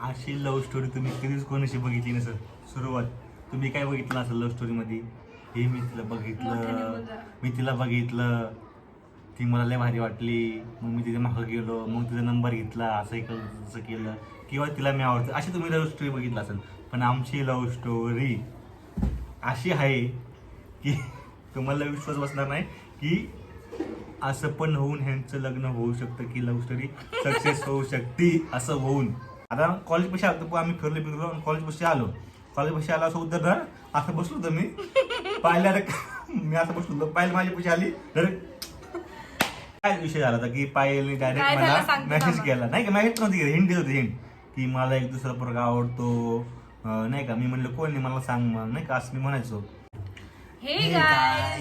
अशी love story तुम्ही कधीच कोणाशी बघितली नसेल. सुरुवात तुम्ही काय बघितलं असेल लव्ह स्टोरी मध्ये? हे मी तिला बघितलं. मी तिला बघितलं ती मला लय भारी वाटली. मग मी तिच्या मागं गेलो मग तिचा नंबर घेतला असं केलं तसं केलं. किंवा तिला मी आवडतं. अशी तुम्ही लव्ह स्टोरी बघितलं असेल. पण आमची लव्ह स्टोरी अशी आहे की तुम्हाला विश्वास बसणार नाही की असं पण होऊन ह्यांचं लग्न होऊ शकतं की लव्ह स्टोरी सक्सेस होऊ शकते असं होऊन. आता कॉलेज पैसे आलो आम्ही फिरलो फिरलो आणि कॉलेज पैसे आलो. कॉलेज पैसे आला असं ना असं बसलो होतो मी. पाहिल्या मी असं बसलो होतो. पाहिलं माझी पैसे आली. काय विषय झाला होता की पायलने डायरेक्ट मला मेसेज. केला. नाही का? मेसेज नव्हती हिंट देत होती हिंट की मला एक दुसरा पोरगा आवडतो. नाही का? मी म्हणलं कोण नाही मला सांग मग नाही का? असं मी म्हणायचो. हे गाय.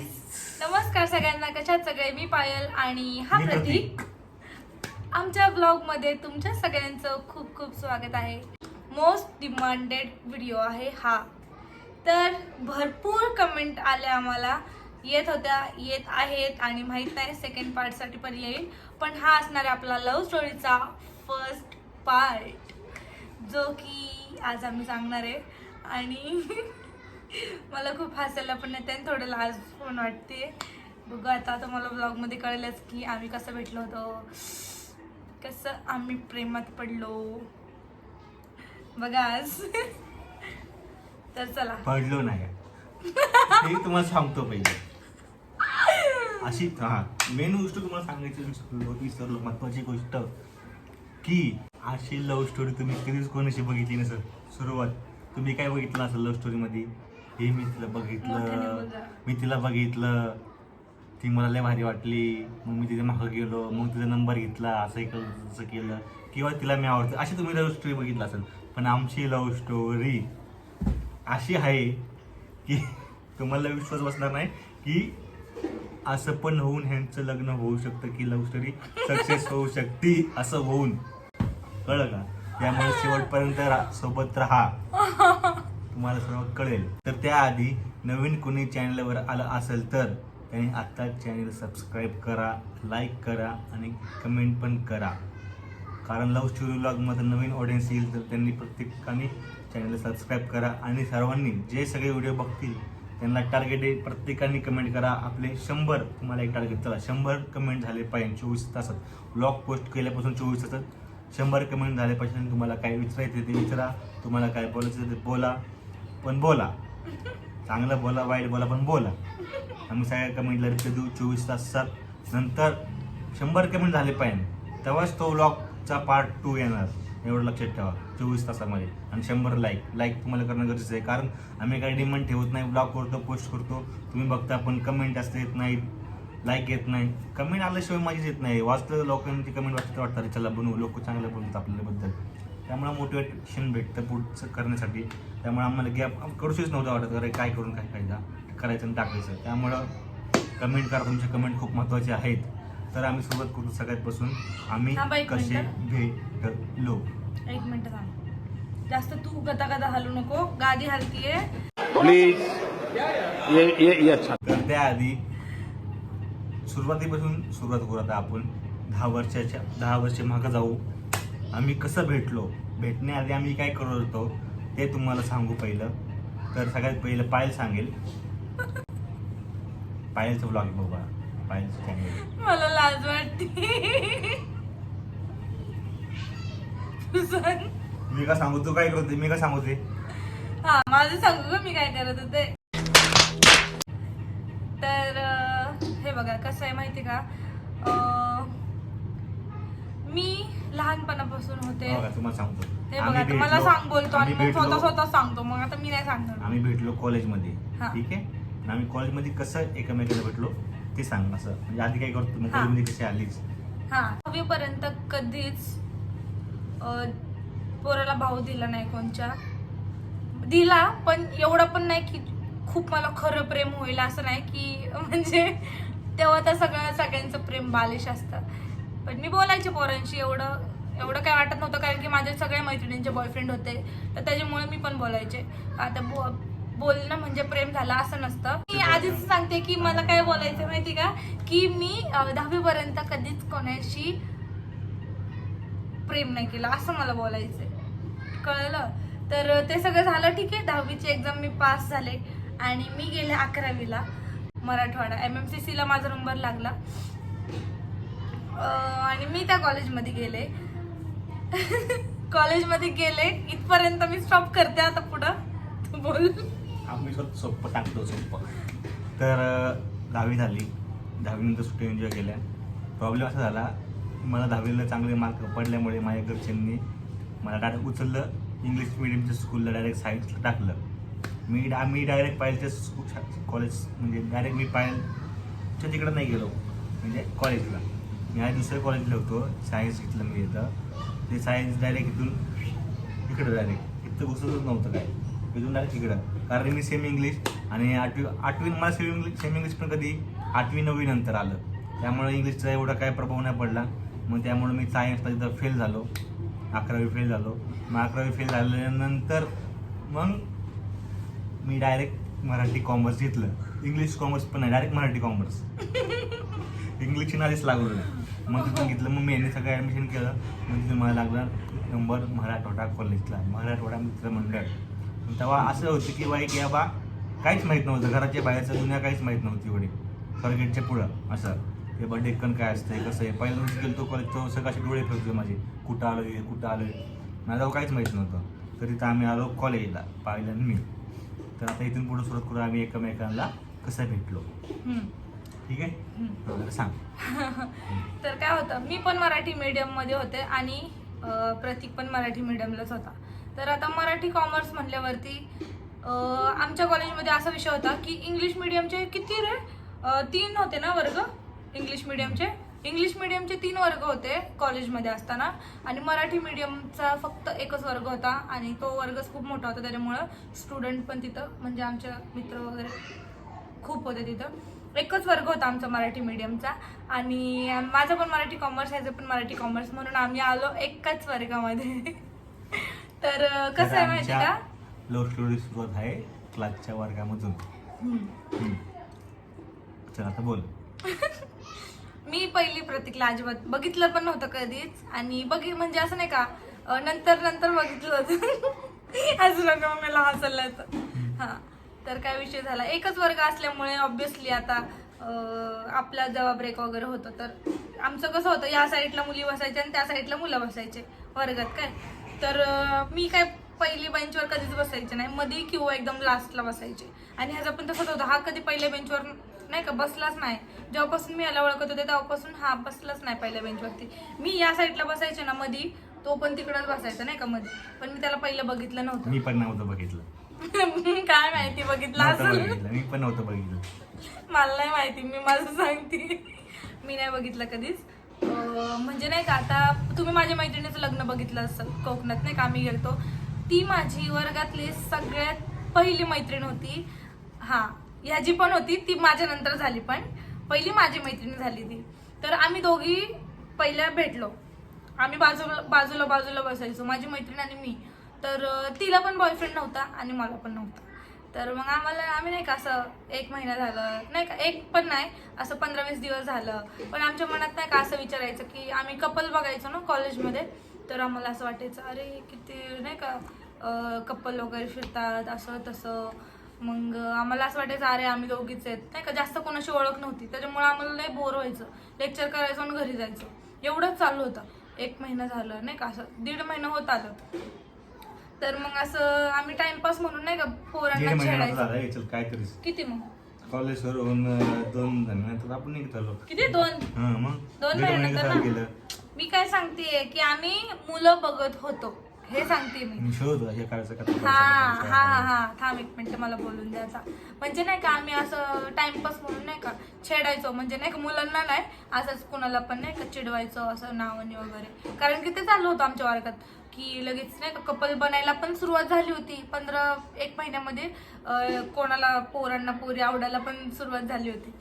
नमस्कार सगळ्यांना. कशात सगळे? मी पायल आणि हा प्रतीक. आमच्या ब्लॉगमध्ये तुमच्या सगळ्यांचं खूप खूप स्वागत आहे. मोस्ट डिमांडेड व्हिडिओ आहे हा. तर भरपूर कमेंट आल्या आम्हाला. येत होत्या येत आहेत आणि माहीत नाही सेकंड पार्टसाठी पण येईल. पण हा असणार आहे आपला लव्ह स्टोरीचा फर्स्ट पार्ट जो की आज आम्ही सांगणार आहे. आणि मला खूप हसायला पण येते आणि थोडं लाज पण वाटते बघू आता तुम्हाला ब्लॉगमध्ये कळलंच की आम्ही कसं भेटलो होतो. कसं आम्ही प्रेमात पडलो. बघा आज. तर चला. पडलो नाही. हे तुम्हाला सांगतो पहिले. अशी हा मेन गोष्ट तुम्हाला सांगायची विसरलो महत्वाची गोष्ट की अशी लव्ह स्टोरी तुम्ही कधीच कोणाशी बघितली नसेल. सुरुवात तुम्ही काय बघितलं असेल लव्ह स्टोरी मध्ये? हे मी तिला बघितलं. मी तिला बघितलं. ती मला लय भारी वाटली. मग मी तिथे मागं गेलो मग तिचा नंबर घेतला असं केलं तसं केलं. किंवा तिला मी आवडतं. अशी तुम्ही लव्ह स्टोरी बघितलं असेल पण आमची लव्ह स्टोरी अशी आहे की तुम्हाला विश्वास बसणार नाही की असं पण होऊन ह्यांचं लग्न होऊ शकतं की लव्ह स्टोरी सक्सेस होऊ शकते असं होऊन. कळलं का? त्यामुळे शेवटपर्यंत रा- सोबत राहा. तुम्हाला सर्व कळेल. तर त्याआधी नवीन कोणी चॅनलवर आलं असेल तर त्यांनी आत्ता चॅनल सबस्क्राईब करा लाईक करा आणि कमेंट पण करा. कारण लव स्टोरी ब्लॉगमध्ये नवीन ऑडियन्स येईल तर त्यांनी प्रत्येकाने चॅनल सबस्क्राईब करा आणि सर्वांनी जे सगळे व्हिडिओ बघतील त्यांना टार्गेट आहे प्रत्येकाने कमेंट करा. आपले शंभर तुम्हाला एक टार्गेट चला शंभर कमेंट झाले पाहिजे चोवीस तासात. ब्लॉग पोस्ट केल्यापासून चोवीस तासात. शंभर कमेंट झाले पाहिजे तुम्हाला काय विचारायचं ते विचारा. तुम्हाला काय बोलायचं ते बोला. पण बोला. चांगलं बोला वाईट बोला पण बोला. आम्ही सगळ्या कमेंटला रिप्लाय देऊ चोवीस तासात नंतर शंभर कमेंट झाले पाहिजे. तेव्हाच तो व्लॉगचा पार्ट टू येणार. एवढं लक्षात ठेवा. चोवीस तासामध्ये. आणि शंभर लाईक लाईक तुम्हाला करणं गरजेचं आहे. कारण आम्ही काही डिमांड ठेवत नाही. ब्लॉग करतो पोस्ट करतो. तुम्ही बघता पण कमेंट जास्त येत नाहीत लाईक येत नाही. कमेंट आल्याशिवाय माझीच येत नाही. वाचलं लोकांची कमेंट वाचतं वाटतं चला बनवू. लोक चांगलं बोलतात आपल्याबद्दल. त्यामुळे मोटिवेशन भेटतं पुढचं करण्यासाठी. त्यामुळे आम्हाला गॅप करूशीच नव्हतं वाटत अरे काय करून काय फायदा करायचं आणि टाकायचं. त्यामुळं कमेंट करा तुमचे कमेंट खूप महत्त्वाचे आहेत. तर आम्ही सुरुवात करू सगळ्यात पासून आम्ही एक कसे. भेटलो? एक मिनिट थांब. जास्त तू गदा गदा हलू नको गादी हलतीये. प्लीज ये ये ये अच्छा. तर त्याआधी सुरुवातीपासून सुरुवात करू आता आपण. दहा वर्षाच्या दहा वर्ष मागं जाऊ. आम्ही कसं भेटलो? भेटण्याआधी आम्ही काय करत होतो ते तुम्हाला सांगू पहिलं. तर सगळ्यात पहिलं पायल सांगेल. पायलचं ब्लॉग बाबा पायलचं चॅनल मला लाज वाटते. तू सांग मी का सांगू? तू काय करते मी का सांगू ते? हा माझं सांगू का मी काय करत होते? तर अं, हे बघा कसं आहे माहिती का? अं, मी लहानपणापासून होते. बघा तुम्हाला सांगतो. हे बघा आता मला भेटलो- सांग बोलतो आणि आम्ही मग स्वतः भेटलो- स्वतः सांगतो. मग आता मी नाही सांगणार. आम्ही भेटलो कॉलेजमध्ये. हा. ठीक आहे? आणि आम्ही कॉलेजमध्ये कसं एकमेकाला भेटलो ते सांग असं. म्हणजे आधी काय करतो? मग हा. कॉलेजमध्ये कशी आलीच? हा. दहावीपर्यंत कधीच अं, पोराला भाऊ दिला नाही कोणच्या. दिला पण एवढा पण नाही की खूप मला खरं प्रेम होईल असं नाही की म्हणजे तेव्हा तर सगळं सगळ्यांचं प्रेम बालिश असतं. पण मी बोलायचे पोरांशी एवढं. एवढं काय वाटत नव्हतं कारण की माझ्या सगळ्या मैत्रिणींचे बॉयफ्रेंड होते. तर त्याच्यामुळे मी पण बोलायचे. आता बो बोलणं म्हणजे प्रेम झालं असं नसतं. मी आधीच सांगते की मला काय बोलायचं माहिती का? की मी दहावी पर्यंत कधीच कोणाशी प्रेम नाही केलं असं मला बोलायचंय. कळलं? तर ते सगळं झालं ठीक आहे. दहावीची एक्झाम मी पास झाले. आणि मी गेले अकरावीला मराठवाडा. एम एम सी सीला माझा नंबर लागला. आणि मी त्या कॉलेजमध्ये गेले. कॉलेजमध्ये गेले इथपर्यंत मी स्टॉप करते आता पुढं. तू बोल. आम्ही स्वतः सोप्पं टाकतो सोप्पं. तर दहावी झाली. दहावीनंतर सुट्टी एन्जॉय केल्या. प्रॉब्लेम असा झाला मला दहावीला चांगले मार्क पडल्यामुळे माझ्या घरच्यांनी मला डायरेक्ट उचललं. इंग्लिश मिडियमच्या स्कूलला डायरेक्ट सायन्सला टाकलं. मी डा मी डायरेक्ट पायलच्या स्कूल कॉलेज म्हणजे डायरेक्ट मी पायलच्या तिकडं नाही गेलो. म्हणजे कॉलेजला मी आज दुसऱ्या कॉलेजला होतो. सायन्स घेतलं मी इथं. ते सायन्स डायरेक्ट इथून इकडं डायरेक्ट इथं घुसतच नव्हतं काय. इथून डायरेक्ट इकडं. कारण मी सेम इंग्लिश आणि आठवी आठवी मला सेम इंग्लिश सेम इंग्लिश पण कधी आठवी नववी नंतर आलं. त्यामुळे इंग्लिशचा एवढा काय प्रभाव नाही पडला. मग त्यामुळे मी सायन्सला तिथं फेल झालो. अकरावी फेल झालो. मग अकरावी फेल झाल्यानंतर मग मी डायरेक्ट मराठी कॉमर्स घेतलं. इंग्लिश कॉमर्स पण नाही डायरेक्ट मराठी कॉमर्स इंग्लिशची नालीच लागलो नाही. मग तिथून घेतलं मग मी यांनी सगळं ॲडमिशन केलं. मग तिथून मला लागला नंबर मराठवाडा कॉलेजला मराठवाडा मित्र मंडळ तेव्हा असं होतं की बाई की बा काहीच माहीत नव्हतं. घराच्या बाहेरचं दुनिया काहीच माहीत नव्हती एवढी. स्वारगेटच्या पुढं. असं. ते बा डेक्कन काय असतं कसं आहे? पहिल्या दिवशी गेलो तो कॉलेज तो सगळं असे डोळे फिरतो माझे. कुठं आलो आहे कुठं आलो आहे मला तेव्हा काहीच माहीत नव्हतं. तर तिथं आम्ही आलो कॉलेजला पाहिलं आणि मी. तर आता इथून पुढे सुरुवात करू आम्ही एकमेकांना कसं भेटलो. ठीक आहे? हम्म. सांग. तर काय होतं मी पण मराठी मीडियममध्ये होते आणि अं, प्रतीक पण मराठी मीडियमलाच होता. तर आता मराठी कॉमर्स म्हटल्यावरती अं, आमच्या कॉलेजमध्ये असा विषय होता की इंग्लिश मीडियमचे किती रे? अं, तीन होते ना वर्ग? इंग्लिश मीडियमचे इंग्लिश मीडियमचे तीन वर्ग होते कॉलेजमध्ये असताना. आणि मराठी मीडियमचा फक्त एकच वर्ग होता आणि तो वर्गच खूप मोठा होता. त्याच्यामुळं स्टुडंट पण तिथं म्हणजे आमचे मित्र वगैरे खूप होते तिथं. एकच वर्ग होता आमचा मराठी मीडियमचा आणि माझं पण मराठी कॉमर्स ह्याचं पण मराठी कॉमर्स म्हणून आम्ही आलो एकाच वर्गामध्ये. तर कसं आहे माहिती का? लव्ह स्टोरी सुरुवात आहे क्लासच्या वर्गामधून. चल आता बोल. मी पहिली प्रतीकला अजिबात बघितलं पण नव्हतं कधीच. आणि बघी म्हणजे असं नाही का अं, नंतर नंतर बघितलं होतं. असं नका मला हसायला येतं. हा. तर काय विषय झाला? एकच वर्ग असल्यामुळे ऑब्विसली आता आपला जेव्हा ब्रेक वगैरे होतं तर आमचं कसं होतं या साईडला मुली बसायच्या आणि त्या साईडला मुलं बसायचे वर्गात काय? तर मी काय पहिली बेंचवर कधीच बसायचे नाही. मध्ये किंवा एकदम लास्टला बसायचे. आणि ह्याचा पण तसंच होतं. हा कधी पहिल्या बेंचवर नाही का बसलाच नाही. जेव्हापासून मी याला ओळखत होते तेव्हापासून हा बसलाच नाही पहिल्या बेंचवरती मी या साईडला बसायचे ना मधी तो पण तिकडंच बसायचा नाही का मध्ये पण मी त्याला पहिलं बघितलं नव्हतं. मी पण नव्हतं बघितलं. काय माहिती बघितलं नव्हतं असेल. बघितलं. मी पण नव्हतं बघितलं. मला नाही माहिती मी माझं सांगते. मी नाही बघितलं कधीच. अं, म्हणजे नाही का आता तुम्ही माझ्या मैत्रिणीचं लग्न बघितलं असेल कोकणात नाही का आम्ही गेलतो. ती माझी वर्गातली सगळ्यात पहिली मैत्रीण होती. हा ह्याची पण होती ती माझ्या नंतर झाली पण. पहिली माझी मैत्रीण झाली ती. तर आम्ही दोघी पहिल्या भेटलो. आम्ही बाजूला बाजूला बाजूला बसायचो माझी मैत्रीण आणि मी. तर तिला पण बॉयफ्रेंड नव्हता आणि मला पण नव्हता. तर मग आम्हाला आम्ही नाही का असं एक महिना झालं नाही का एक पण नाही असं पंधरा वीस दिवस झालं. पण आमच्या मनात नाही का असं विचारायचं की आम्ही कपल बघायचो ना कॉलेजमध्ये तर आम्हाला असं वाटायचं अरे किती नाही का कपल वगैरे फिरतात असं तसं. मग आम्हाला असं वाटायचं अरे आम्ही दोघीच आहेत. नाही का जास्त कोणाशी ओळख नव्हती. त्याच्यामुळे आम्हाला लय बोर व्हायचं. लेक्चर करायचं आणि घरी जायचं. एवढंच चालू होतं. एक महिना झालं नाही का असं दीड महिना होत आलं. तर मग असं आम्ही टाइमपास म्हणून नाही का दीड पोरांना झाला काय तरीस किती मग? कॉलेज करून अं, दोन नंतर आपण निघत आलो. किती? दोन? हा मग? दोन दीड महिने महिन्यानंतर कसं ना? गेलं. मी काय सांगतेय की आम्ही मुलं बघत होतो. हे सांगते मी. शोध हे करायचं का हा हा हा हा. थांब एक मिनिट मला बोलून द्यायचा म्हणजे नाही का आम्ही असं टाइमपास म्हणून नाही का छेडायचो. म्हणजे नाही का मुलांना नाही असंच कुणाला पण नाही का चिडवायचं असं नावाने वगैरे. कारण की ते चालू होतं आमच्या वर्गात की लगेच नाही का कपल बनायला पण सुरुवात झाली होती. पंधरा एक महिन्यामध्ये कोणाला पोरांना पोरी आवडायला पण सुरुवात झाली होती.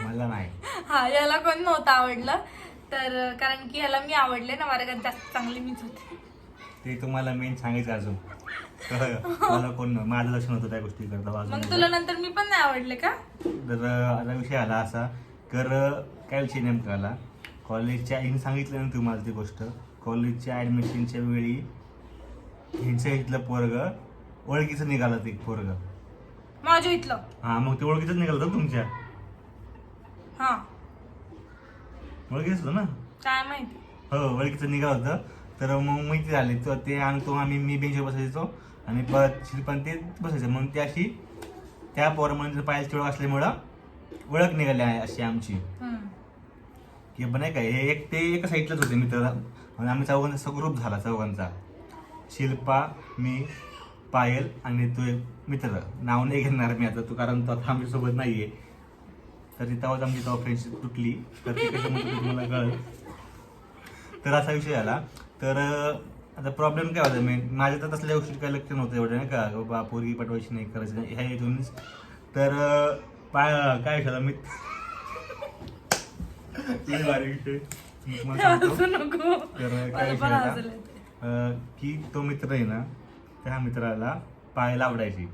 मला नाही. हा याला कोण नव्हतं आवडलं. तर कारण की याला मी आवडले ना वर्गात जास्त चांगली मीच होते. ते तुम्हाला मेन सांगायचं अजून? मला कोण. माझं लक्ष नव्हतं त्या गोष्टी करता मग तुला नंतर मी पण नाही आवडले का? तर आता विषय आला असा तर काय विषय नेमका आला? कॉलेजच्या हिने सांगितलं ना तुम्हाला ती गोष्ट. कॉलेजच्या ॲडमिशनच्या वेळी ह्यांच्या इथलं पोरग ओळखीचं निघालं ते पोरग. माझ्या इथलं? हा मग ते ओळखीचं निघालं होतं तुमच्या? हा. ओळखीच होतं ना? काय माहिती? हो ओळखीचं निघालं होतं. तर मग माहिती झाली. तर ते आणि तो आम्ही मी बेंचवर बसायचो. आणि परत शिल्पन ते बसायचं. मग ते अशी त्या पोरमध्ये पायाची ओळख असल्यामुळं ओळख निघाली आहे अशी आमची. की पण नाही काय हे एक ते एका साईडलाच होते मित्र. आणि आम्ही चौघांचा ग्रुप झाला चौघांचा. शिल्पा मी पायल आणि तो एक मित्र. नाव नाही घेणार मी आता तो कारण तो आता आमच्यासोबत नाहीये. तर ती तेव्हाच आमची तेव्हा फ्रेंडशिप तुटली. तर ते कशामध्ये तुटली मला कळलं. तर असा विषय झाला तर आता प्रॉब्लेम काय होता? मी माझ्या तर तसल्या गोष्टी काय लक्ष नव्हतं एवढं नाही का? बाबा पोरगी पाठवायची नाही करायची नाही ह्या इथूनच तर पाय काय झाला मी? की तो मित्र आहे ना त्या मित्राला पाहायला आवडायची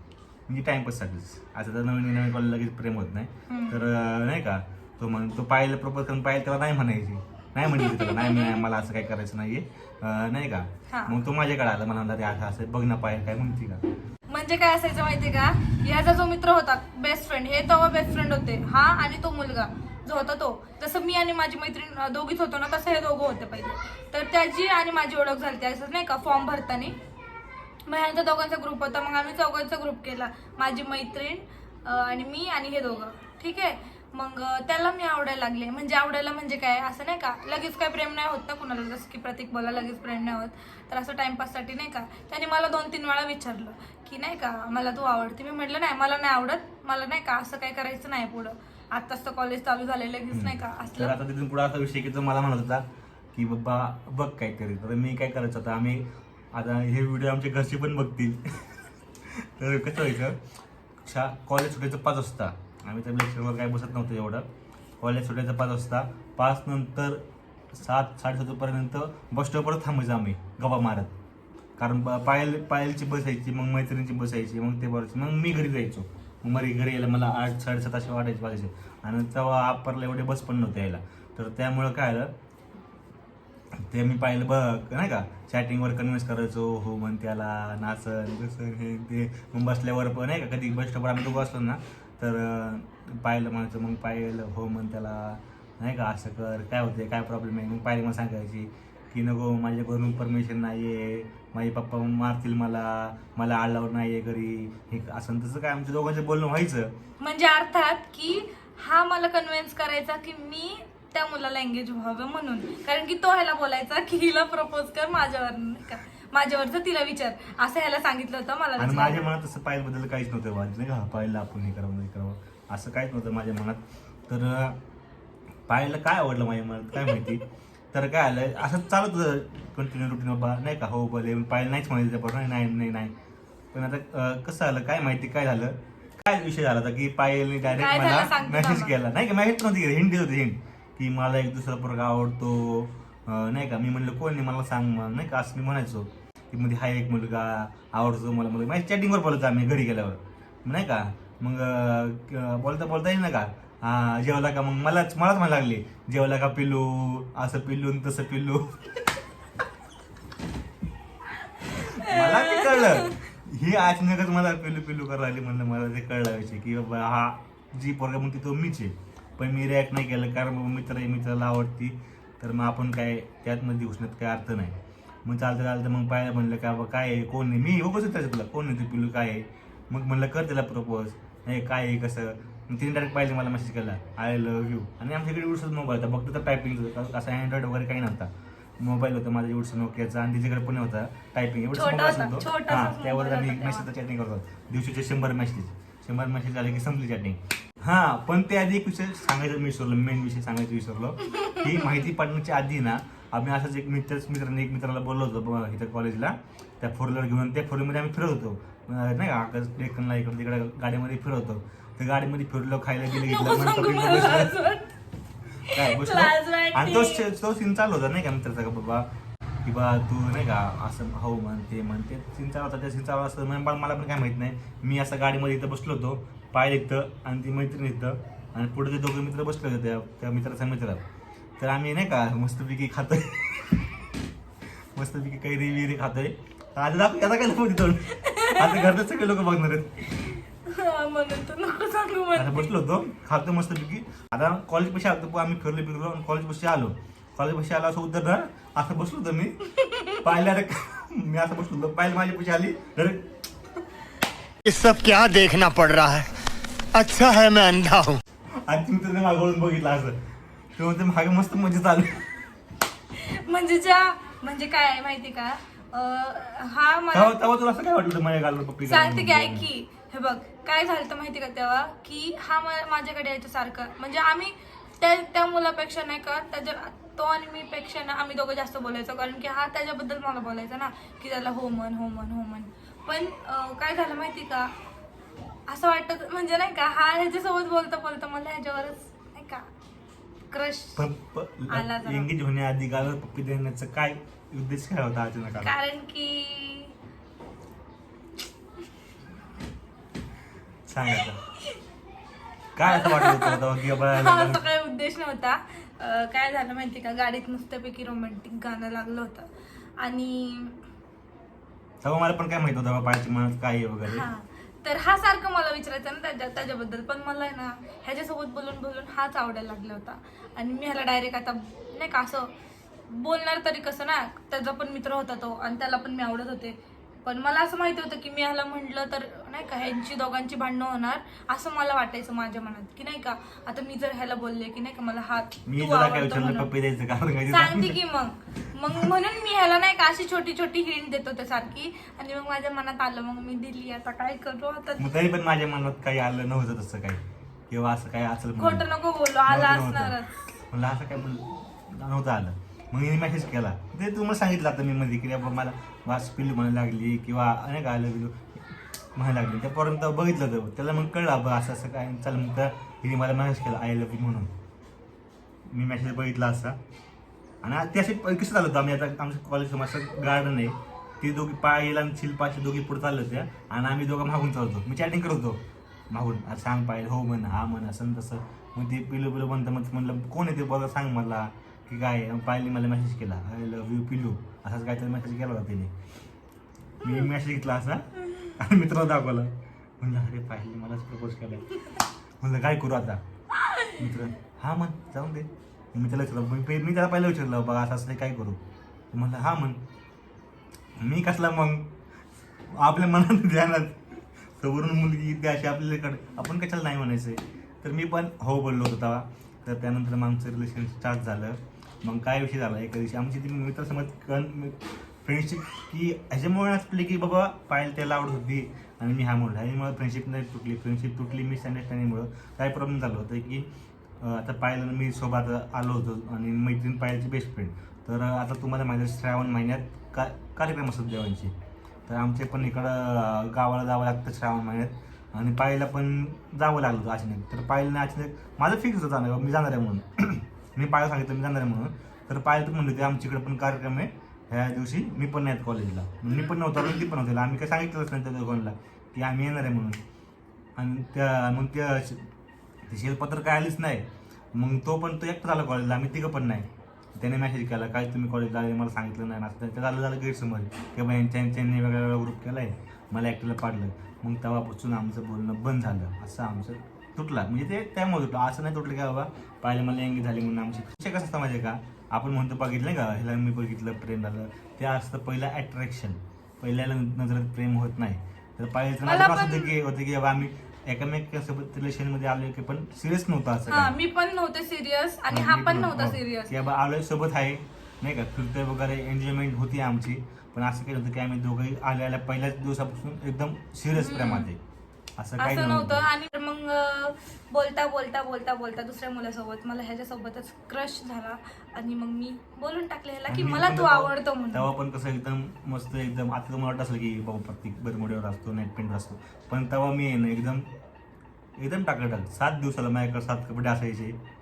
म्हणजे टाइमपाससाठीच आता तर नवीन नवीन कॉलेज लगेच प्रेम होत नाही. तर नाही का? तो म्हण तो पाहायला प्रपोज करून पाहिजे त्याला नाही म्हणायची. नाही म्हणली त्याला नाही नाही मला असं काही करायचं नाहीये. अं, नाही का. मग तो माझ्याकडे आला मला म्हणला ते असं असं बघ ना पाहिजे काय म्हणते का? म्हणजे काय असायचं माहितीये का? ह्याचा जो मित्र होता बेस्ट फ्रेंड हे तेव्हा बेस्ट फ्रेंड होते. हा आणि तो मुलगा जो होता तो. तसं मी आणि माझी मैत्रीण अं, दोघीच होतो ना तसं हे दोघं होते पहिले. तर त्याची आणि माझी ओळख झाली असं नाही का? फॉर्म भरताना. मग ह्यांचा दोघांचा ग्रुप होता. मग आम्ही चौघांचा ग्रुप केला. माझी मैत्रीण आणि मी आणि हे दोघं. ठीक आहे? मग त्याला मी आवडायला लागले. म्हणजे आवडायला म्हणजे काय? असं नाही का? लगेच काय प्रेम नाही होत ना कुणाला. जसं की प्रतीक बोला लगेच प्रेम नाही होत. तर असं टाइमपाससाठी नाही का? त्याने मला दोन तीन वेळा विचारलं की नाही का मला तू आवडते. मी म्हटलं नाही मला नाही आवडत. मला नाही का असं काय करायचं नाही पुढं. आत्ताच तर कॉलेज चालू झालेलं लगेच नाही का? असलं. आता तिथून पुढे असा विषय की मला म्हणत होता की बाबा बघ काहीतरी. तर मी काय करायचं होतं आम्ही आता हे व्हिडिओ आमच्या घरचे पण बघतील. तर कसं व्हायचं शा कॉलेज सुटायचं पाच वाजता. आम्ही त्या लेक्चरवर काय बसत नव्हतो एवढं. कॉलेज सुटायचं पाच वाजता. पाच नंतर सात साडेसातपर्यंत बस स्टॉपवर थांबायचं आम्ही गप्पा मारत. कारण पायल पायलची बस यायची मग मैत्रिणीची बस यायची मग ते बरोबर मग मी घरी जायचो. मग मरी घरी यायला मला आठ साडेसात असे वाटायचे वाजायचे आणि तेव्हा आपरला एवढे बस पण नव्हते यायला. तर त्यामुळं काय आलं ते मी पाहिलं बघ नाही का? चॅटिंगवर कन्व्हिन्स करायचो हो म्हण त्याला नाचन तसं हे ते. मग बसल्यावर पण नाही का कधी बस स्टॉपवर आम्ही दोघं असलो ना तर पाहिलं म्हणायचं मग पाहिलं हो म्हण त्याला नाही का असं कर काय होते काय प्रॉब्लेम आहे? मग पाहिलं मला सांगायची की नको माझ्याकडून परमिशन नाही आहे माझे पप्पा मारतील मला मला आळावर नाही आहे घरी हे असं तसं काय आमच्या दोघांचं बोलणं व्हायचं. म्हणजे अर्थात की हा मला कन्व्हिन्स करायचा की मी त्या मुलाला एंगेज व्हावं म्हणून. कारण की तो ह्याला बोलायचा की हिला प्रपोज कर माझ्यावर नाही का माझ्यावरचं तिला विचार. असं ह्याला सांगितलं होतं मला आणि. माझ्या मनात तसं पायलबद्दल काहीच नव्हतं वाटलं नाही का? हा, पायलला आपण हे करावं नाही करावं. असं काहीच नव्हतं माझ्या मनात. तर अं, पायलला काय आवडलं माझ्या मनात काय माहिती? तर काय आलं? असं चालत होतं कंटिन्यू रुटीन बाबा. नाही का? हो बोले पायल नाहीच म्हणायचं त्यापासून नाही नाही नाही पण आता अं, कसं आलं? काय माहिती? काय झालं? काय विषय झाला होता की पायलने डायरेक्ट काय झालं मला सांगतो मेसेज. केला? नाही का? मेसेज नव्हती हिंट देत होती हिंट की मला एक दुसरा पोरगा आवडतो. नाही का? मी म्हणलं कोण नाही मला सांग मग. नाही का? असं मी म्हणायचो. की मध्ये हा एक मुलगा आवडतो मला. मुलगा माझ्या चॅटिंगवर बोलायचं आम्ही घरी गेल्यावर. नाही का? मग बोलता बोलता येईल ना का? हा जेवला का? मग मलाच मलाच म्हणायला लागली जेवला का पिल्लू? असं पिल्लू तसं पिल्लू. मला ते कळलं. ही अचानकच मला पिल्लू पिल्लू करायला लागली. म्हणलं मला ते कळलं विषय की बाबा हा जी पोरगा म्हणते तो मीच आहे. पण मी रिॲक्ट नाही केलं कारण बाबा मित्र आहे मित्राला आवडती. तर मग आपण काय त्यात मध्ये घुसण्यात काय अर्थ नाही. मग चालतं चालतं मग पाहिलं म्हणलं का काय आहे कोण नाही मी बघू त्याचं तुला कोण आहे ते पिल्लू काय आहे? मग म्हणलं कर त्याला प्रपोज नाही काय आहे कसं? मग तिने डायरेक्ट पाहिजे मला मेसेज केला आय लव्ह यू आणि आमच्याकडे एवढंच मोबाईल होता फक्त तर टायपिंग असं अँड्रॉइड वगैरे काही नव्हता. मोबाईल होता माझा एवढं नोकियाचा आणि तिच्याकडे पण होता टायपिंग एवढं होता, होतो हां त्यावर आम्ही होता मेसेज चॅटिंग करतो दिवशीचे शंभर मेसेज शंभर मेसेज झाले की संपली चॅटिंग हा पण ते आधी एक विषय सांगायचं मी विसरलो मेन विषय सांगायचं विसरलो. ही माहिती पडण्याच्या आधी ना आम्ही असंच एक मित्र मित्राने एक मित्राला बोललो होतो इथं कॉलेजला त्या फोर व्हीलर घेऊन त्या फोरमध्ये आम्ही फिरत होतो. नाही का आकाश डेक्कनला इकडे तिकडे गाडीमध्ये फिरत होतो. त्या गाडीमध्ये फिरलो खायला गेले घेतलं. काय. आणि तो तो सीन चालू होता नाही का मित्राचा का बाबा? की बा तू नाही का असं हो म्हण ते म्हण ते सीन चालू होता त्या सीन चालू असतं मला पण काय माहीत नाही. मी असं गाडीमध्ये इथं बसलो होतो. पाय इथं आणि ती मैत्रीण इथं आणि पुढे ते दोघे मित्र बसले होते त्या त्या मित्राचा मित्र तर आम्ही नाही का मस्तपैकी खातोय. मस्त पैकी काही रिवी खातोय. आता दाखव आता काय लपवते तोंड आता घरचे सगळे लोक बघणार आहेत. नको आता. बसलो होतो खातो मस्त पैकी आता कॉलेज पैसे आलो आम्ही फिरलो फिरलो कॉलेज पैसे आलो. कॉलेज पैसे आलो असं उतर ना असं बसलो होतो मी. पाहिलं अरे मी असं बसलो होतो. पाहिलं माझी पैसे आली अरे ये सब क्या देखना पड़ रहा है? अच्छा है मैं अंधा हूँ। तुम्ही त्याने मागवून बघितलं असं ते म्हणते मागे मस्त मजा चालू म्हणजे ज्या म्हणजे काय आहे माहिती का? अं, हा मला तेव्हा तेव्हा तुला असं काय वाटलं माझ्या गालवर पप्पी सांगते की ऐक की. हे बघ काय झालं माहिती का तेव्हा? की हा मा- माझ्याकडे यायचं सारखं. म्हणजे आम्ही त्या त्या मुलापेक्षा नाही का त्याच्या तो आणि मी पेक्षा ना आम्ही दोघं जास्त बोलायचो. कारण की हा त्याच्याबद्दल मला बोलायचा ना की त्याला हो म्हण हो म्हण हो म्हण. पण अं, काय झालं माहिती का? असं वाटत म्हणजे नाही का हा ह्याच्यासोबत बोलता बोलता मला ह्याच्यावरच नाही का क्रश आला जरा. एंगेज होण्याआधी गालवर पप्पी देण्याचं काय उद्देश काय होता अचानक आला? कारण की सांग आता. काय असं वाटत होतं तेव्हा की हा असा काही उद्देश नव्हता. अं, काय झालं माहिती का? गाडीत मस्तपैकी रोमॅन्टिक गाणं लागलं होतं. आणि तेव्हा मला पण काय माहीत होतं बाबा पायाची मनात काय आहे वगैरे. हा. तर हा सारखं मला विचारायचं ना त्याच्या त्याच्याबद्दल. पण मला आहे ना ह्याच्यासोबत बोलून बोलून हाच आवडायला लागला होता. आणि मी ह्याला डायरेक्ट आता नाही का असं बोलणार तरी कसं ना त्याचा पण मित्र होता तो आणि त्याला पण मी आवडत होते. पण मला असं माहिती होतं की मी ह्याला म्हटलं तर नाही का ह्यांची दोघांची भांडणं होणार असं मला वाटायचं माझ्या मनात. की नाही का आता मी जर ह्याला बोलले की नाही का मला हा मी तू तुला काय आवडतो विचारलं म्हणून. पप्पी द्यायचं कारण काय ते सांगते की मग. मग म्हणून मी ह्याला नाही का अशी छोटी छोटी हिंट देत होते सारखी आणि मग माझ्या मनात आलं मग मी दिली आता काय करू आता? मग तरी पण माझ्या मनात काही आलं नव्हतं तसं काही. किंवा असं काय असेल म्हणून. खोटं नको बोलू आला नव्हतं, नव्हतं. असणारच. म्हणलं असं काय पण नव्हतं आलं. मग मी मेसेज केला. ते तुम्हाला सांगितलं आता मी मध्ये की बाबा मला वास पिल्लू म्हणायला लागली किंवा अनेक आलं बिलू म्हणायला लागली. त्यापर्यंत बघितलं होतं त्याला मग कळलं बा असं असं काय चल मग त्या हिने मला मेसेज केला आय लव्ह यू म्हणून. मी मेसेज बघितला असा. आणि त्याशी असे कसं चालू होतं. आम्ही आता आमच्या कॉलेज असं गार्डन आहे. ते दोघी पायला आणि शिल्पाशी दोघी पुढे चाललं होत्या. आणि आम्ही दोघं मागून चालतो मी चॅटिंग करत होतो. मागून सांग पाहिजे हो म्हण हा म्हण असं तसं. मग ते पिलू पिलू म्हणतं मग म्हणलं कोण आहे ते बघा सांग मला. की काय पाहिली मला मेसेज केला. आय लव्ह यू पिलू. असाच काहीतरी मेसेज केला होता तिने. मी मेसेज घेतला असा. आणि मित्राला दाखवला. म्हणलं अरे पाहिली मलाच प्रपोज केला म्हणलं काय करू आता? मित्र हा म्हण जाऊन दे. मी त्याला विचारलं मी मी त्याला पहिलं विचारलं बघा असं असं काय करू? म्हणलं हा म्हण. मी कसला मग? आपल्या मनात ध्यानात. समोरून मुलगी इथे अशी आपल्याकडे आपण कशाला नाही म्हणायचं? तर मी पण हो बोललो होतो तर त्यानंतर मग आमचं रिलेशन स्टार्ट झालं. मग काय विषय झाला एका दिवशी? आमची ती मित्रसमज फ्रेंडशिप की ह्याच्यामुळे असली की बाबा पायल त्याला आवडत होती आणि मी हा म्हणलं ह्याच्यामुळे फ्रेंडशिप नाही तुटली. फ्रेंडशिप तुटली मिसअंडरस्टँडिंगमुळं काय प्रॉब्लेम झालं होतं की आता पायल आणि मी सोबत आलो होतो आणि मैत्रीण पायलची बेस्ट फ्रेंड तर आता तुम्हाला माहिती आहे, श्रावण महिन्यात का कार्यक्रम असतात देवांचे. तर आमचे पण इकडं गावाला जावं लागतं श्रावण महिन्यात. आणि पायला पण जावं लागलं होतं अचानक. तर पायलने अचानक माझं फिक्स होतं जाणार मी जाणार आहे म्हणून. मी पायल सांगितलं मी जाणार आहे म्हणून. तर पायल तर म्हणली होती आमच्याकडे पण कार्यक्रम आहे. ह्या दिवशी मी पण नाही कॉलेजला मी पण नव्हतो ती पण नव्हती. आम्ही काय सांगितलंच नाही त्या दोघांना की आम्ही येणार आहे म्हणून. आणि त्या मग त्या ते शिलपत्र काय आलीच नाही. मग तो पण तो एकटा झाला कॉलेजला आम्ही तिघं पण नाही. त्याने मेसेज केला काय तुम्ही कॉलेजला आले मला सांगितलं नाही. असं ते झालं झालं गैरसमज. की बाबा यांच्या यांच्यानी वेगळा वेगळा ग्रुप केला आहे मला एकट्याला पाडलं. मग तेव्हापासून आमचं बोलणं बंद झालं. असं आमचं तुटला. म्हणजे ते त्यामुळे तुटलं. असं नाही तुटलं की बाबा पाहिलं मला एंगी झाली म्हणून आमची कसं असतं आहे का? आपण म्हणतो बघितलं का? ह्याला मी बघितलं प्रेम झालं. ते असतं पहिलं अट्रॅक्शन पहिल्याला नजरेत प्रेम होत नाही. तर माझं की होतं की बाबा आम्ही एकामेकासोबत रिलेशनमध्ये आलोय की पण सिरियस नव्हतं असं हा. मी पण नव्हते सिरियस आणि हा, हा पण नव्हता हो. सिरियस की बाबा आलोय सोबत आहे नाही का? फिरतोय वगैरे एन्जॉयमेंट होती आमची. पण असं केलं होतं की आम्ही दोघंही आल्या आल्या पहिल्याच दिवसापासून एकदम सिरियस प्रेमात आहे असं काही असं नव्हतं. आणि मग बोलता बोलता बोलता बोलता दुसऱ्या मुलासोबत. मला ह्याच्यासोबतच क्रश झाला. आणि मग मी बोलून टाकले ह्याला की आणि मला पण तू तेव्हा- आवडतो म्हणून. तेव्हा पण कसं एकदम मस्त एकदम आता तुम्हाला वाटत असेल की बाबा प्रत्येक बरमोड्यावर असतो नाईट पेंट असतो. पण तेव्हा मी आहे ना एकदम एकदम टाकाटाक. सात दिवसाला माझ्याकडे सात कपडे असायचे.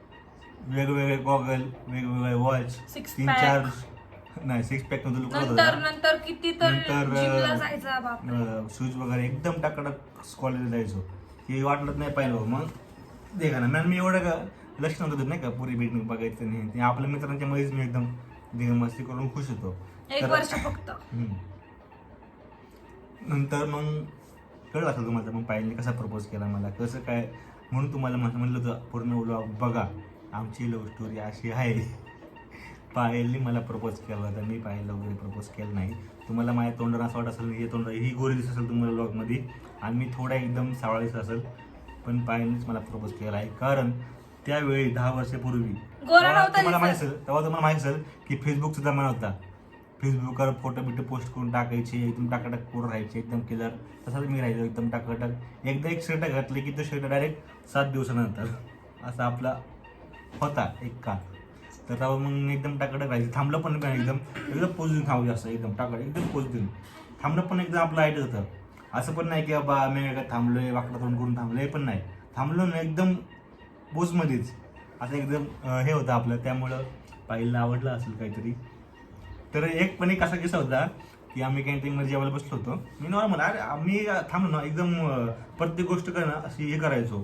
वेगवेगळे गॉगल वेगवेगळे वॉच Six तीन pack. चार नाही सिक्स पॅक नव्हतं लुकत नंतर नंतर किती तर नंतर जिमला जायचा बाप शूज वगैरे एकदम टाकाटाक कॉलेजला जायचो. हे वाटलं नाही पाहिलं. मग देखा ना मॅम मी एवढं का लक्ष नव्हतं देत नाही का पुरी भेटणूक बघायचं नाही ते आपल्या मित्रांच्या मध्येच मी एकदम मस्ती करून खुश होतो. एक तर- वर्ष फक्त. हम्म. नंतर मग कळलं असेल तुम्हाला मग पायलने कसा प्रपोज केला मला कसं काय? म्हणून तुम्हाला म्हण- म्हणलं होतं पूर्ण व्लॉग बघा. आमची लव्ह स्टोरी अशी आहे. पायलने मला प्रपोज केला होता. मी पायलला वगैरे प्रपोज केलं नाही. तुम्हाला माझ्या तोंडाला असं वाटत असेल हे तोंड ही गोरी दिसत असेल तुम्हाला व्लॉगमध्ये आणि मी थोडा एकदम सावळा दिसत असेल पण पायलनेच मला प्रपोज केला आहे. कारण त्यावेळी दहा वर्षापूर्वी तुम्हाला माहिती. असेल तेव्हा तुम्हाला माहिती असेल की फेसबुकचा जमाना होता. फेसबुकवर फोटो बिटो पोस्ट करून टाकायचे एकदम टाकाटाक करून राहायचे एकदम केलं तसंच मी राहायचो एकदम टाकाटाक. एकदा एक शर्ट घातले की तो शर्ट डायरेक्ट सात दिवसानंतर. असा आपला होता एक काळ. तर तेव्हा मग एकदम टाकडं राहायचं. थांबलं पण एकदम एकदम पोच देऊन थांबू असं एकदम टाकाट एकदम पोच देऊन थांबणं पण एकदम आपलं आयडिया होतं. असं पण नाही की बाबा मी काय थांबलोय वाकडा तोंड करून थांबलोय पण नाही. थांबलो ना एकदम पोचमध्येच असं एकदम हे होतं आपलं. त्यामुळं पाहिलं आवडलं असेल काहीतरी. तर एक पण एक असा किस्सा होता की आम्ही कॅन्टीनमध्ये जेवायला बसलो होतो. मी नॉर्मल अरे आम्ही थांबलो ना एकदम प्रत्येक गोष्ट करणं अशी हे करायचो.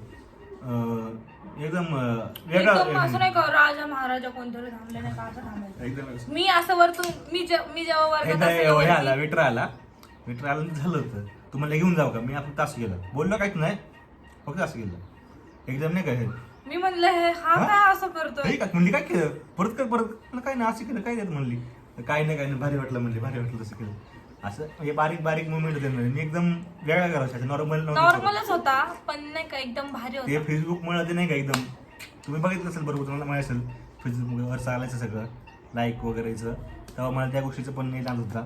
एकदम एकदम असं वेगळा नाही का राजा महाराजा कोणतरी थांबले नाही का असं थांबायचं. एकदम मी असं वरतून मी जे- मी जेव्हा वर्गात एकदा असेल हे वरती- आला वेटर आला. वेटर आला आणि झालं होतं. तुम्हाला घेऊन जाऊ का? मी आपण तास गेलं. बोललो काहीच नाही. फक्त असं गेलं. एकदम नाही काय मी म्हणलं हे हा हा? काय असं करतोय? काही का? म्हणली काय केलं परत कर परत म्हणलं काय नाही असं केलं काय देत म्हणली. तर काय नाही काय नाही भारी वाटलं म्हणली भारी वाटलं तसं केलं. असं? म्हणजे बारीक बारीक मुवमेंट होते म्हणजे मी एकदम वेगळा करायचं नॉर्मल नॉर्मलच होता. पण नाही का एकदम भारी ते होता. फेसबुकमुळे ते नाही का एकदम. तुम्ही बघितलं असेल बरोबर तुम्हाला माहिती असेल फेसबुकवर चालायचं सगळं लाईक वगैरेचं तेव्हा मला त्या गोष्टीचं पण नाही लागत होता.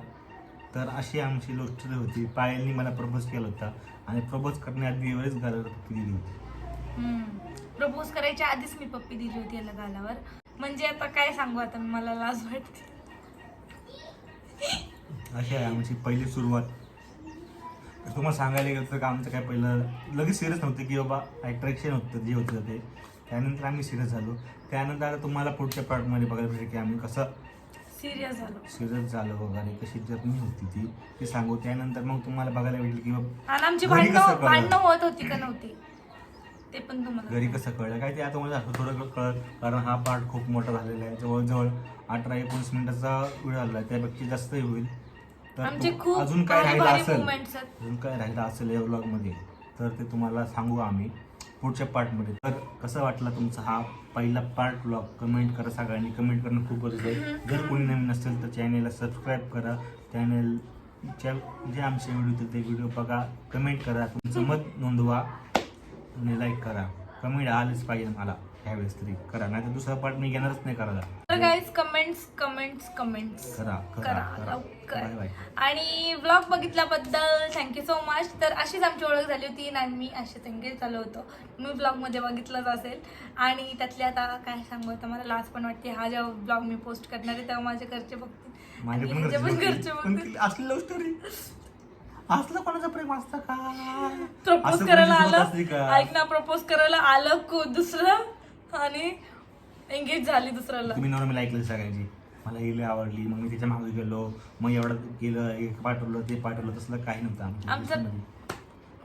तर अशी आमची लोस्टरी होती. पायलनी मला प्रपोज केला होता. आणि प्रपोज करण्याआधी एवढेच पप्पी दिली होती. प्रपोज करायच्या आधीच मी पप्पी दिली होती याला गालावर म्हणजे आता काय सांगू आता मला लाज वाटते. अशी आहे आमची पहिली सुरुवात. तुम्हाला सांगायला गेलं तर आमचं काय पहिलं लगेच सिरियस नव्हतं की बाबा अट्रॅक्शन होतं जे होतं ते. त्यानंतर आम्ही सिरियस झालो. त्यानंतर आता तुम्हाला पुढच्या पार्टमध्ये बघायला भेटेल की आम्ही कसं सिरियस झालो. सिरियस झालं वगैरे कशी जर्नी होती ती ते सांगू. त्यानंतर मग तुम्हाला बघायला भेटेल की बाबा आणि आमची घरी कसं भांडणं कळलं? होत होती का नव्हती? ते पण तुम्हाला घरी कसं कळलं? काय ते आता मला असं थोडं कळत कारण हा पार्ट खूप मोठा झालेला आहे. जवळजवळ अठरा एकोणीस मिनिटाचा वेळ आला आहे. त्यापेक्षा जास्तही होईल. तर आमचे तू- खूप अजून काय भारी राहिलं भारी असेल moments आहेत. अजून काय राहिलं असेल या व्लॉगमध्ये तर ते तुम्हाला सांगू आम्ही पुढच्या पार्टमध्ये तर कसं वाटला तुमचा हा पहिला पार्ट व्लॉग कमेंट करा सगळ्यांनी. कमेंट करणं खूप गरजेचं आहे. जर कोणी नवीन असेल तर चॅनेलला सबस्क्राईब करा. चॅनेलच्या जे आमचे व्हिडिओ ते व्हिडिओ बघा. कमेंट करा. तुमचं मत नोंदवा आणि लाईक करा. कमेंट आलीच पाहिजे मला ह्यावेळेस तरी. करा. नाही तर दुसरा पार्ट मी घेणारच नाही करायला. गाईज कमेंट्स कमेंट्स कमेंट्स करा करा करा करा. लवकर. आणि ब्लॉग बघितल्याबद्दल थँक्यू सो मच तर अशीच आमची ओळख झाली होती आणि मी अशीच एंगेज झालो होतो. मी ब्लॉगमध्ये बघितलंच असेल. आणि त्यातले आता काय सांगू आता मला लाज पण वाटते हा जेव्हा ब्लॉग मी पोस्ट करणार आहे तेव्हा माझे घरचे बघतील. माझे पण घरचे बघतील. असली लव्ह स्टोरी असलं कोणाचं प्रेम असतं का? प्रपोज करायला आलं? ऐक ना प्रपोज करायला आलं दुसरं. आणि एंगेज झाली दुसऱ्याला. तुम्ही नॉर्मल ऐकलं सगळ्यांची. मला ही लय आवडली. मग मी त्याच्यामागे गेलो. मग एवढं केलं एक पाठवलं ते पाठवलं तसलं काही नव्हतं आमच्या आमचं.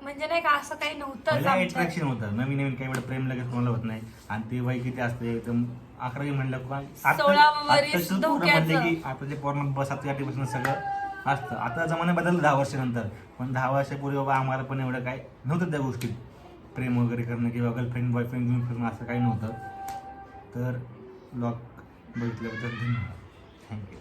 म्हणजे नाही का असं काही नव्हतंच पहिला आमच्यात. अट्रॅक्शन होतं. नवीन नवीन काही एवढं प्रेम लगेच कोणाला होत नाही. आणि ते वय किती असते एकदम अकरावी म्हणलं का- आता- सोळावं वरीस आताचं पोरं धोक्याचं. म्हणले की आता ते पूर्ण बस सातवी आठवीपासून सगळं असतं. आता जमाना बदलला दहा वर्षानंतर. पण दहा वर्षापूर्वी बाबा आम्हाला पण एवढं काय नव्हतं त्या गोष्टीत. प्रेम वगैरे करणं किंवा गर्लफ्रेंड बॉयफ्रेंड घेऊन फिरणं असं काही नव्हतं. तर ब्लॉग बघितल्याबद्दल धन्यवाद. थँक्यू.